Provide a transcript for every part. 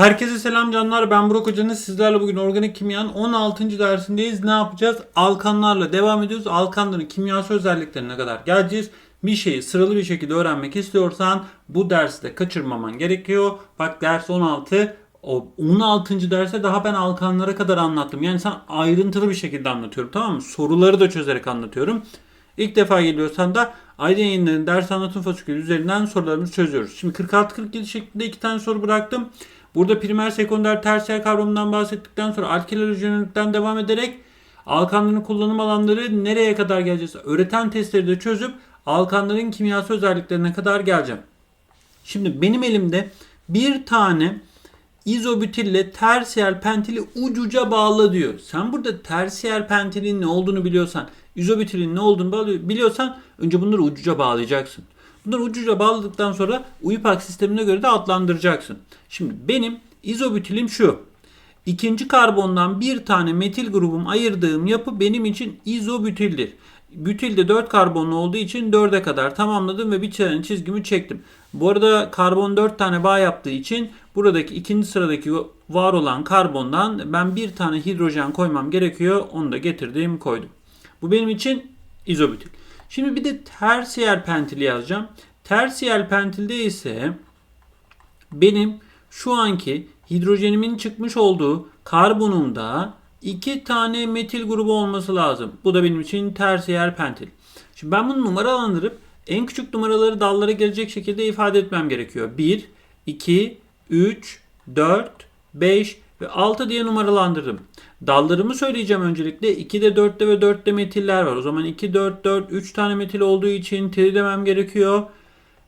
Herkese selam canlar. Ben Burak Hoca'nın sizlerle bugün organik kimyanın 16. dersindeyiz. Ne yapacağız? Alkanlarla devam ediyoruz. Alkanların kimyasal özelliklerine kadar geleceğiz. Bir şeyi sıralı bir şekilde öğrenmek istiyorsan bu dersi de kaçırmaman gerekiyor. Bak ders 16. O 16. derse daha ben alkanlara kadar anlattım. Yani sen ayrıntılı bir şekilde anlatıyorum tamam mı? Soruları da çözerek anlatıyorum. İlk defa geliyorsan da Aydın yayınlarının ders anlatım fasikülü üzerinden sorularımızı çözüyoruz. Şimdi 46-47 şeklinde iki tane soru bıraktım. Burada primer, sekonder, tersiyer kavramından bahsettikten sonra alkil halojenlikten devam ederek alkanların kullanım alanları nereye kadar geleceğiz? Öğreten testleri de çözüp alkanların kimyasal özelliklerine kadar geleceğim. Şimdi benim elimde bir tane izobutille tersiyer pentili ucuca bağla diyor. Sen burada tersiyer pentilin ne olduğunu biliyorsan, izobutilin ne olduğunu biliyorsan önce bunları ucuca bağlayacaksın. Bunları ucuca bağladıktan sonra UIPAC sistemine göre de adlandıracaksın. Şimdi benim izobutilim şu. İkinci karbondan bir tane metil grubum ayırdığım yapı benim için izobutildir. Bütil de 4 karbonlu olduğu için 4'e kadar tamamladım ve bir tane çizgimi çektim. Bu arada karbon 4 tane bağ yaptığı için buradaki ikinci sıradaki var olan karbondan ben bir tane hidrojen koymam gerekiyor. Onu da getirdim koydum. Bu benim için izobutil. Şimdi bir de tersiyer pentil yazacağım. Tersiyer pentilde ise benim şu anki hidrojenimin çıkmış olduğu karbonumda iki tane metil grubu olması lazım. Bu da benim için tersiyer pentil. Şimdi ben bunu numaralandırıp en küçük numaraları dallara gelecek şekilde ifade etmem gerekiyor. 1, 2, 3, 4, 5 ve 6 diye numaralandırdım. Dallarımı söyleyeceğim öncelikle. 2'de 4'te ve 4'te metiller var. O zaman 2, 4, 4, 3 tane metil olduğu için tri demem gerekiyor.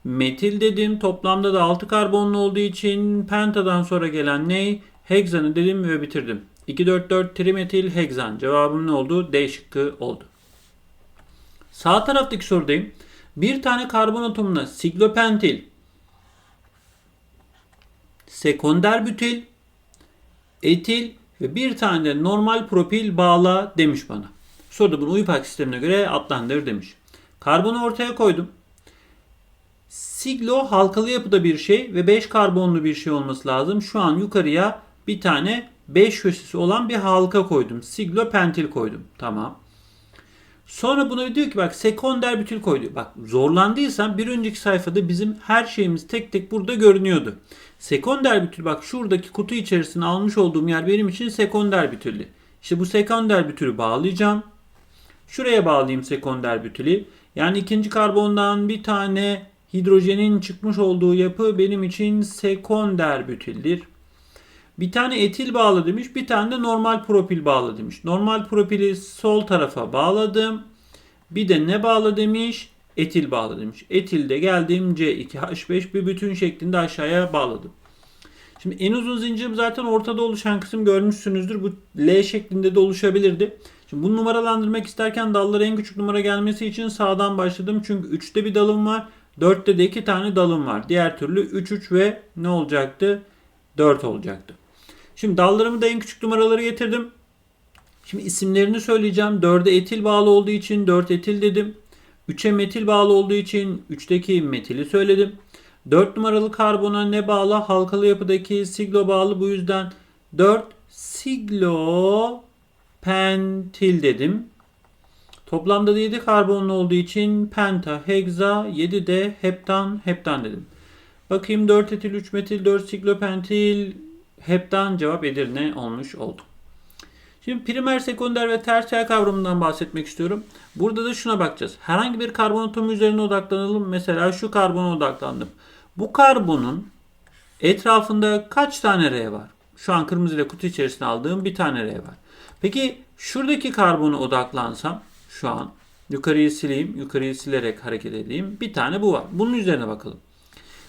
Metil dedim. Toplamda da 6 karbonlu olduğu için pentadan sonra gelen ne? Hexanı dedim ve bitirdim. 2, 4, 4 trimetil hexan. Cevabım ne oldu? D şıkkı oldu. Sağ taraftaki sorudayım. Bir tane karbon atomuna siglopentil, sekonder bütil, etil ve bir tane de normal propil bağla demiş bana. Soruda bunu UIPAC sistemine göre adlandır demiş. Karbonu ortaya koydum. Siglo halkalı yapıda bir şey ve 5 karbonlu bir şey olması lazım. Şu an yukarıya bir tane 5 köşesi olan bir halka koydum. Siglo pentil koydum. Tamam. Sonra buna diyor ki bak sekonder bütül koydu. Bak zorlandıysan bir önceki sayfada bizim her şeyimiz tek tek burada görünüyordu. Sekonder bütül bak şuradaki kutu içerisine almış olduğum yer benim için sekonder bütüllü. İşte bu sekonder bütülü bağlayacağım. Şuraya bağlayayım sekonder bütülü. Yani ikinci karbondan bir tane hidrojenin çıkmış olduğu yapı benim için sekonder bütüldür. Bir tane etil bağlı demiş. Bir tane de normal propil bağlı demiş. Normal propili sol tarafa bağladım. Bir de ne bağlı demiş? Etil bağlı demiş. Etilde geldim C2H5 bir bütün şeklinde aşağıya bağladım. Şimdi en uzun zincirim zaten ortada oluşan kısım görmüşsünüzdür. Bu L şeklinde de oluşabilirdi. Şimdi bunu numaralandırmak isterken dallara en küçük numara gelmesi için sağdan başladım. Çünkü 3'te bir dalım var. 4'te de 2 tane dalım var. Diğer türlü 3 3 ve ne olacaktı? 4 olacaktı. Şimdi dallarımı da en küçük numaraları getirdim. Şimdi isimlerini söyleyeceğim. 4'e etil bağlı olduğu için 4 etil dedim. 3'e metil bağlı olduğu için 3'teki metili söyledim. 4 numaralı karbona ne bağlı? Halkalı yapıdaki siglo bağlı. Bu yüzden 4 siglo pentil dedim. Toplamda da 7 karbonlu olduğu için penta, heksa, 7 de heptan, heptan dedim. Bakayım 4 etil, 3 metil, 4 siklopentil, heptan cevap Edirne olmuş oldu. Şimdi primer, sekonder ve tersiyer kavramından bahsetmek istiyorum. Burada da şuna bakacağız. Herhangi bir karbon atomu üzerine odaklanalım. Mesela şu karbona odaklandım. Bu karbonun etrafında kaç tane R var? Şu an kırmızı ile kutu içerisine aldığım bir tane R var. Peki şuradaki karbona odaklansam şu an yukarıyı sileyim. Yukarıyı silerek hareket edeyim. Bir tane bu var. Bunun üzerine bakalım.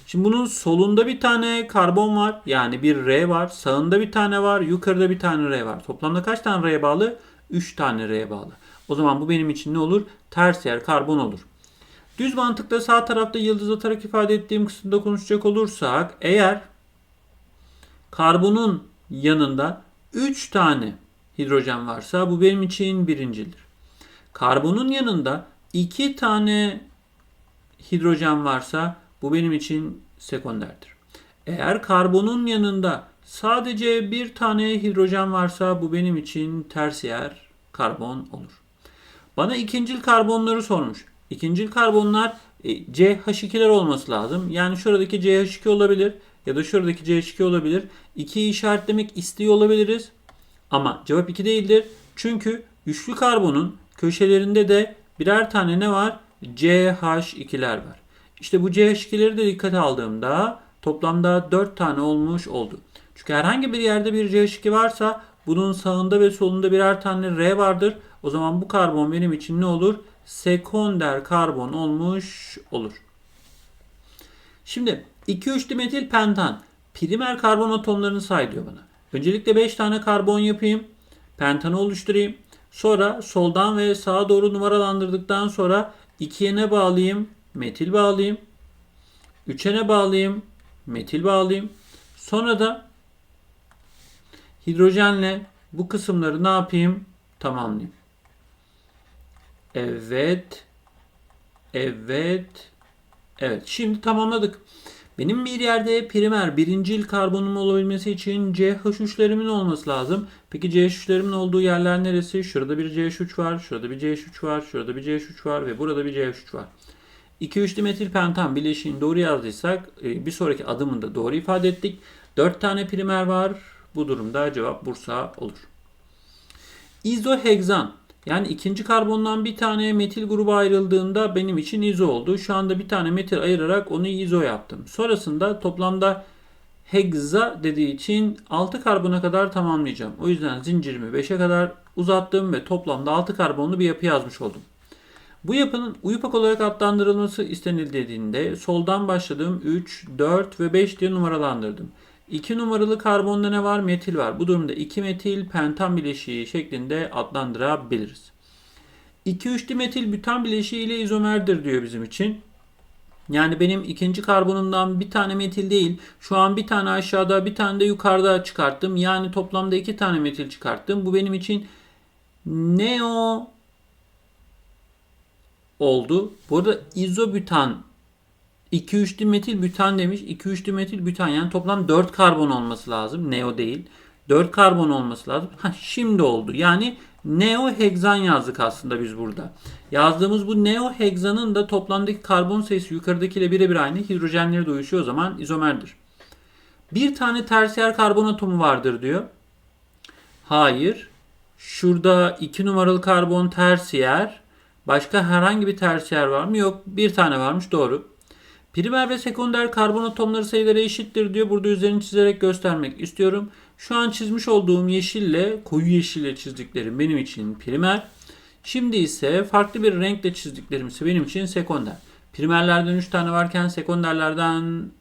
Şimdi bunun solunda bir tane karbon var. Yani bir R var. Sağında bir tane var. Yukarıda bir tane R var. Toplamda kaç tane R'ye bağlı? 3 tane R'ye bağlı. O zaman bu benim için ne olur? Tersiyer karbon olur. Düz mantıkla sağ tarafta yıldız atarak ifade ettiğim kısımda konuşacak olursak eğer karbonun yanında 3 tane hidrojen varsa bu benim için birincidir. Karbonun yanında 2 tane hidrojen varsa bu benim için sekonderdir. Eğer karbonun yanında Sadece bir tane hidrojen varsa bu benim için tersiyer karbon olur. Bana ikincil karbonları sormuş. İkincil karbonlar e, CH2'ler olması lazım. Yani şuradaki CH2 olabilir ya da şuradaki CH2 olabilir. 2'yi işaretlemek istiyor olabiliriz. Ama cevap 2 değildir. Çünkü üçlü karbonun köşelerinde de birer tane ne var? CH2'ler var. İşte bu CH2'leri de dikkate aldığımda toplamda 4 tane olmuş oldu. Çünkü herhangi bir yerde bir CH2 varsa bunun sağında ve solunda birer tane R vardır. O zaman bu karbon benim için ne olur? Sekonder karbon olmuş olur. Şimdi 2-3 dimetil pentan primer karbon atomlarını say diyor bana. Öncelikle 5 tane karbon yapayım. Pentanı oluşturayım. Sonra soldan ve sağa doğru numaralandırdıktan sonra 2'ye ne bağlayayım? Metil bağlayayım. 3'e ne bağlayayım? Metil bağlayayım. Sonra da hidrojenle bu kısımları ne yapayım? Tamamlayayım. Evet. Evet. Evet. Şimdi tamamladık. Benim bir yerde primer birincil karbonum olabilmesi için CH3'lerimin olması lazım. Peki CH3'lerimin olduğu yerler neresi? Şurada bir CH3 var, şurada bir CH3 var, şurada bir CH3 var ve burada bir CH3 var. 2-3 dimetil pentan bileşiğini doğru yazdıysak e, bir sonraki adımında doğru ifade ettik. 4 tane primer var. Bu durumda cevap Bursa olur. İzohegzan yani ikinci karbondan bir tane metil grubu ayrıldığında benim için izo oldu. Şu anda bir tane metil ayırarak onu izo yaptım. Sonrasında toplamda hegza dediği için 6 karbona kadar tamamlayacağım. O yüzden zincirimi 5'e kadar uzattım ve toplamda 6 karbonlu bir yapı yazmış oldum. Bu yapının uyupak olarak adlandırılması istenildiğinde soldan başladığım 3, 4 ve 5 diye numaralandırdım. 2 numaralı karbonda ne var? Metil var. Bu durumda 2 metil pentan bileşiği şeklinde adlandırabiliriz. 2-3 dimetil bütan bileşiği ile izomerdir diyor bizim için. Yani benim ikinci karbonumdan bir tane metil değil. Şu an bir tane aşağıda bir tane de yukarıda çıkarttım. Yani toplamda iki tane metil çıkarttım. Bu benim için neo oldu. Bu arada izobütan 2-3 dimetil bütan demiş. 2-3 dimetil bütan yani toplam 4 karbon olması lazım. Neo değil. 4 karbon olması lazım. Ha, şimdi oldu. Yani neohegzan yazdık aslında biz burada. Yazdığımız bu neohegzanın da toplamdaki karbon sayısı yukarıdakiyle birebir aynı. Hidrojenleri de uyuşuyor o zaman izomerdir. Bir tane tersiyer karbon atomu vardır diyor. Hayır. Şurada 2 numaralı karbon tersiyer. Başka herhangi bir tersiyer var mı? Yok. Bir tane varmış. Doğru. Primer ve sekonder karbon atomları sayıları eşittir diyor. Burada üzerini çizerek göstermek istiyorum. Şu an çizmiş olduğum yeşille, koyu yeşille çizdiklerim benim için primer. Şimdi ise farklı bir renkle çizdiklerim ise benim için sekonder. Primerlerden 3 tane varken sekonderlerden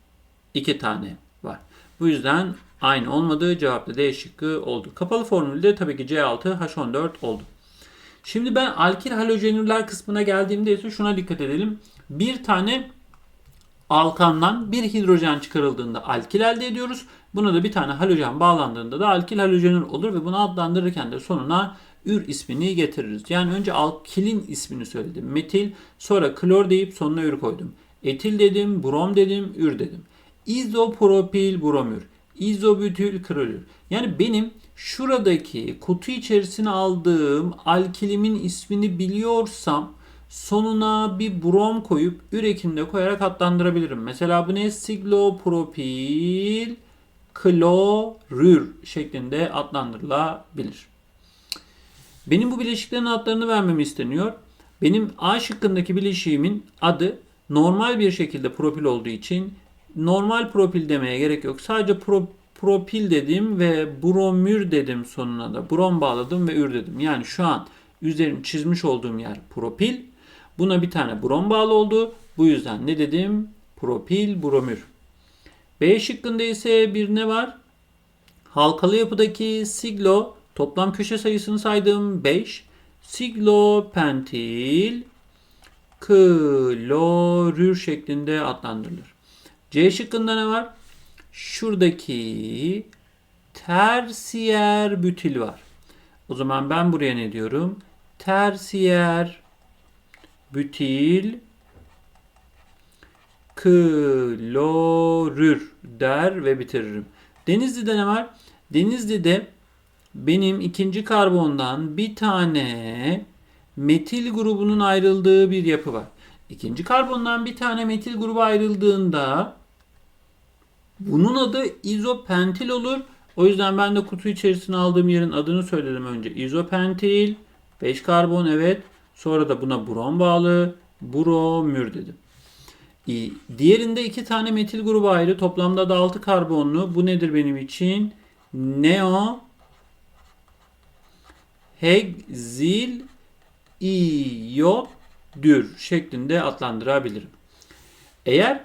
2 tane var. Bu yüzden aynı olmadığı cevapta D şıkkı oldu. Kapalı formülde tabii ki C6 H14 oldu. Şimdi ben alkil halojenürler kısmına geldiğimde ise şuna dikkat edelim. Bir tane alkandan bir hidrojen çıkarıldığında alkil elde ediyoruz. Buna da bir tane halojen bağlandığında da alkil halojenür olur ve bunu adlandırırken de sonuna ür ismini getiririz. Yani önce alkilin ismini söyledim. Metil, sonra klor deyip sonuna ür koydum. Etil dedim, brom dedim, ür dedim. İzopropil bromür, izobütül klorür. Yani benim şuradaki kutu içerisine aldığım alkilimin ismini biliyorsam sonuna bir brom koyup ürekinde koyarak adlandırabilirim. Mesela bu ne? Siglopropil klorür şeklinde adlandırılabilir. Benim bu bileşiklerin adlarını vermemi isteniyor. Benim A şıkkındaki bileşiğimin adı normal bir şekilde propil olduğu için normal propil demeye gerek yok. Sadece pro, propil dedim ve bromür dedim sonuna da. Brom bağladım ve ür dedim. Yani şu an üzerini çizmiş olduğum yer propil. Buna bir tane brom bağlı oldu. Bu yüzden ne dedim? Propil bromür. B şıkkında ise bir ne var? Halkalı yapıdaki siglo toplam köşe sayısını saydım 5. Siglopentil klorür şeklinde adlandırılır. C şıkkında ne var? Şuradaki tersiyer bütil var. O zaman ben buraya ne diyorum? Tersiyer bütil klorür der ve bitiririm. Denizli'de ne var? Denizli'de benim ikinci karbondan bir tane metil grubunun ayrıldığı bir yapı var. İkinci karbondan bir tane metil grubu ayrıldığında bunun adı izopentil olur. O yüzden ben de kutu içerisine aldığım yerin adını söyledim önce. İzopentil, 5 karbon evet. Sonra da buna brom bağlı, bromür dedim. Diğerinde iki tane metil grubu ayrı. Toplamda da 6 karbonlu. Bu nedir benim için? Neo hegzil iyodür şeklinde adlandırabilirim. Eğer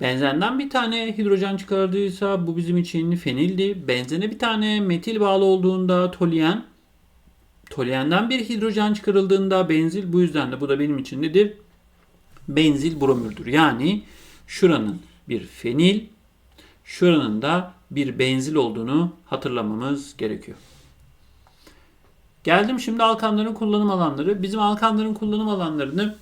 benzenden bir tane hidrojen çıkardıysa bu bizim için fenildi. Benzene bir tane metil bağlı olduğunda toluen, toluenden bir hidrojen çıkarıldığında benzil bu yüzden de bu da benim için nedir? Benzil bromürdür. Yani şuranın bir fenil, şuranın da bir benzil olduğunu hatırlamamız gerekiyor. Geldim şimdi alkanların kullanım alanları. Bizim alkanların kullanım alanlarını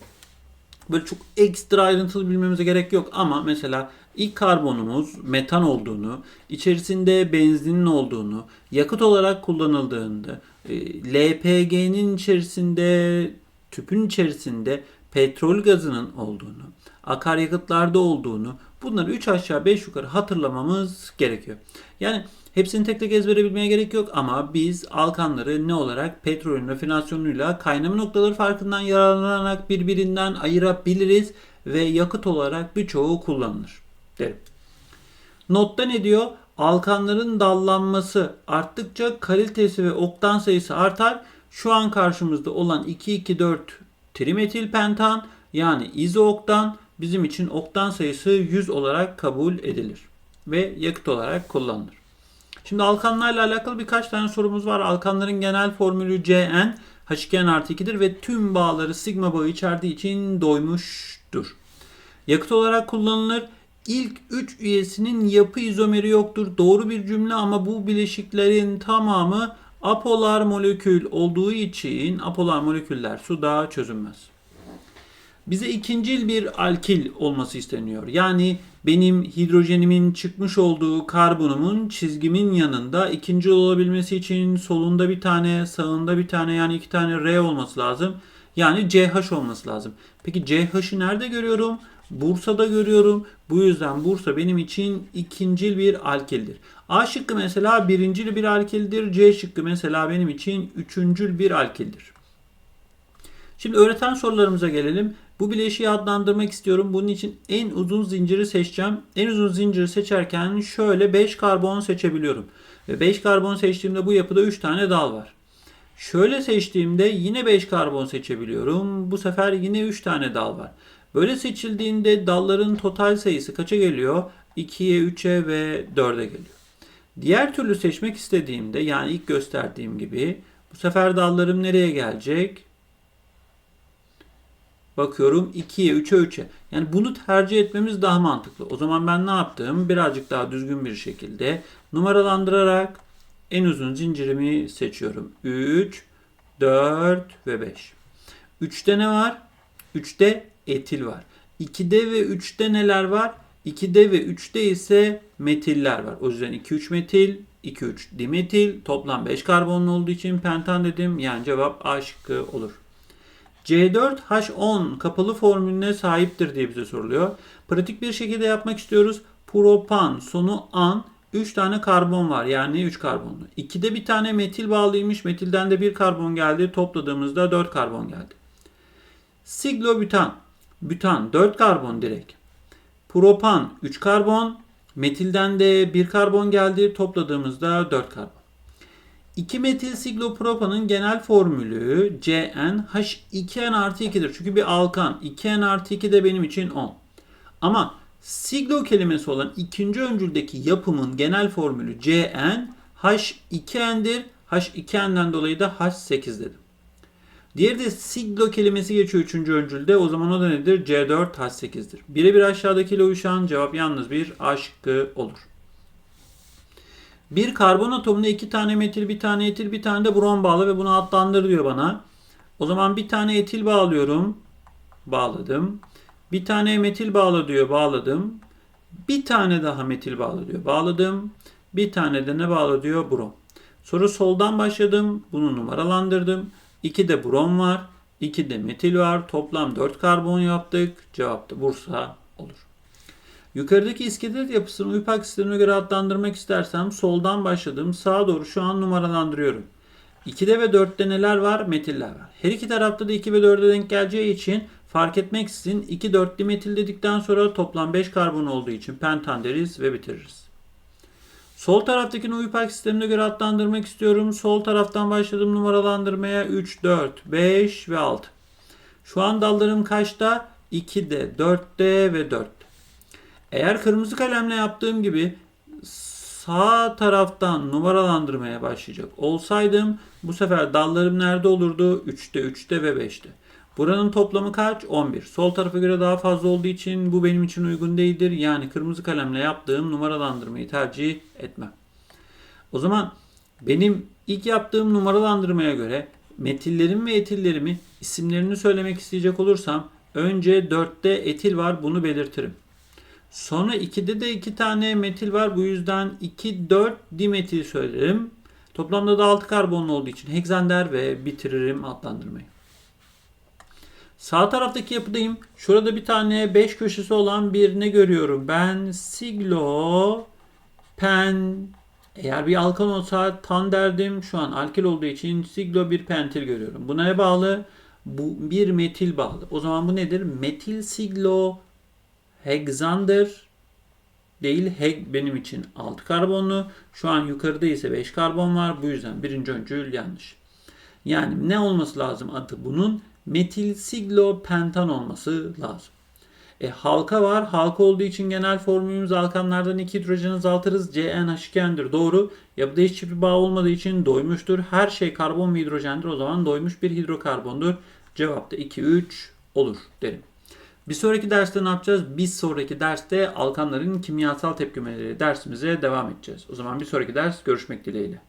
böyle çok ekstra ayrıntılı bilmemize gerek yok ama mesela ilk karbonumuz metan olduğunu, içerisinde benzinin olduğunu, yakıt olarak kullanıldığında, e, LPG'nin içerisinde, tüpün içerisinde petrol gazının olduğunu, akaryakıtlarda olduğunu bunları 3 aşağı 5 yukarı hatırlamamız gerekiyor. Yani hepsini tek tek ezbere bilmeye gerek yok ama biz alkanları ne olarak petrolün rafinasyonuyla kaynama noktaları farkından yararlanarak birbirinden ayırabiliriz ve yakıt olarak birçoğu kullanılır derim. Notta ne diyor? Alkanların dallanması arttıkça kalitesi ve oktan sayısı artar. Şu an karşımızda olan 2,2,4 trimetil pentan yani izooktan bizim için oktan sayısı 100 olarak kabul edilir ve yakıt olarak kullanılır. Şimdi alkanlarla alakalı birkaç tane sorumuz var. Alkanların genel formülü Cn H2n artı 2'dir ve tüm bağları sigma bağı içerdiği için doymuştur. Yakıt olarak kullanılır. İlk 3 üyesinin yapı izomeri yoktur. Doğru bir cümle ama bu bileşiklerin tamamı apolar molekül olduğu için apolar moleküller suda çözünmez. Bize ikincil bir alkil olması isteniyor. Yani benim hidrojenimin çıkmış olduğu karbonumun çizgimin yanında ikinci olabilmesi için solunda bir tane, sağında bir tane yani iki tane R olması lazım. Yani CH olması lazım. Peki CH'ı nerede görüyorum? Bursa'da görüyorum. Bu yüzden Bursa benim için ikincil bir alkildir. A şıkkı mesela birincil bir alkildir. C şıkkı mesela benim için üçüncül bir alkildir. Şimdi öğreten sorularımıza gelelim. Bu bileşiği adlandırmak istiyorum. Bunun için en uzun zinciri seçeceğim. En uzun zinciri seçerken şöyle 5 karbon seçebiliyorum. Ve 5 karbon seçtiğimde bu yapıda 3 tane dal var. Şöyle seçtiğimde yine 5 karbon seçebiliyorum. Bu sefer yine 3 tane dal var. Böyle seçildiğinde dalların total sayısı kaça geliyor? 2'ye, 3'e ve 4'e geliyor. Diğer türlü seçmek istediğimde yani ilk gösterdiğim gibi bu sefer dallarım nereye gelecek? Bakıyorum 2'ye 3'e 3'e. Yani bunu tercih etmemiz daha mantıklı. O zaman ben ne yaptım? Birazcık daha düzgün bir şekilde numaralandırarak en uzun zincirimi seçiyorum. 3, 4 ve 5. 3'te ne var? 3'te etil var. 2'de ve 3'te neler var? 2'de ve 3'te ise metiller var. O yüzden 2-3 metil, 2-3 dimetil, toplam 5 karbonlu olduğu için pentan dedim. Yani cevap A şıkkı olur. C4H10 kapalı formülüne sahiptir diye bize soruluyor. Pratik bir şekilde yapmak istiyoruz. Propan sonu an 3 tane karbon var. Yani 3 karbonlu. 2'de bir tane metil bağlıymış. Metilden de bir karbon geldi. Topladığımızda 4 karbon geldi. Siglobütan. Bütan 4 karbon direkt. Propan 3 karbon. Metilden de 1 karbon geldi. Topladığımızda 4 karbon. 2 metil siglopropanın genel formülü CnH2n artı 2'dir. Çünkü bir alkan. 2n artı 2 de benim için 10. Ama siglo kelimesi olan ikinci öncüldeki yapımın genel formülü Cn H2n'dir. H2n'den dolayı da H8 dedim. Diğeri de siglo kelimesi geçiyor üçüncü öncülde. O zaman o da nedir? C4H8'dir. Birebir aşağıdakiyle uyuşan cevap yalnız bir A şıkkı olur. Bir karbon atomuna iki tane metil, bir tane etil, bir tane de brom bağlı ve bunu adlandır diyor bana. O zaman bir tane etil bağlıyorum. Bağladım. Bir tane metil bağla diyor. Bağladım. Bir tane daha metil bağla diyor. Bağladım. Bir tane de ne bağlı diyor? Brom. Sonra soldan başladım. Bunu numaralandırdım. 2 de brom var. 2 de metil var. Toplam 4 karbon yaptık. Cevap da Bursa olur. Yukarıdaki iskelet yapısını uyup aksislerine göre adlandırmak istersem soldan başladım. Sağa doğru şu an numaralandırıyorum. 2'de ve 4'te neler var? Metiller var. Her iki tarafta da 2 ve 4'e denk geleceği için fark etmeksizin 2 4'lü metil dedikten sonra toplam 5 karbon olduğu için pentan deriz ve bitiririz. Sol taraftakini uyupak sistemine göre adlandırmak istiyorum. Sol taraftan başladım numaralandırmaya 3, 4, 5 ve 6. Şu an dallarım kaçta? 2'de, 4'te ve 4'te. Eğer kırmızı kalemle yaptığım gibi sağ taraftan numaralandırmaya başlayacak olsaydım bu sefer dallarım nerede olurdu? 3'te, 3'te ve 5'te. Buranın toplamı kaç? 11. Sol tarafa göre daha fazla olduğu için bu benim için uygun değildir. Yani kırmızı kalemle yaptığım numaralandırmayı tercih etmem. O zaman benim ilk yaptığım numaralandırmaya göre metillerim ve etillerimi isimlerini söylemek isteyecek olursam önce 4'te etil var bunu belirtirim. Sonra 2'de de 2 tane metil var. Bu yüzden 2, 4 dimetil söylerim. Toplamda da 6 karbonlu olduğu için heksander ve bitiririm adlandırmayı. Sağ taraftaki yapıdayım. Şurada bir tane 5 köşesi olan bir ne görüyorum? Ben siglo pen eğer bir alkan olsa tan derdim. Şu an alkil olduğu için siglo bir pentil görüyorum. Buna ne bağlı? Bu bir metil bağlı. O zaman bu nedir? Metil siglo hexander değil heg benim için 6 karbonlu. Şu an yukarıda ise 5 karbon var. Bu yüzden birinci öncül yanlış. Yani ne olması lazım adı bunun? Metil siglopentan olması lazım. E, halka var. Halka olduğu için genel formülümüz alkanlardan 2 hidrojen azaltırız. CnH2'dir. Doğru. Yapıda hiç çift bağ olmadığı için doymuştur. Her şey karbon ve hidrojendir. O zaman doymuş bir hidrokarbondur. Cevap da 2, 3 olur derim. Bir sonraki derste ne yapacağız? Bir sonraki derste alkanların kimyasal tepkimeleri dersimize devam edeceğiz. O zaman bir sonraki ders görüşmek dileğiyle.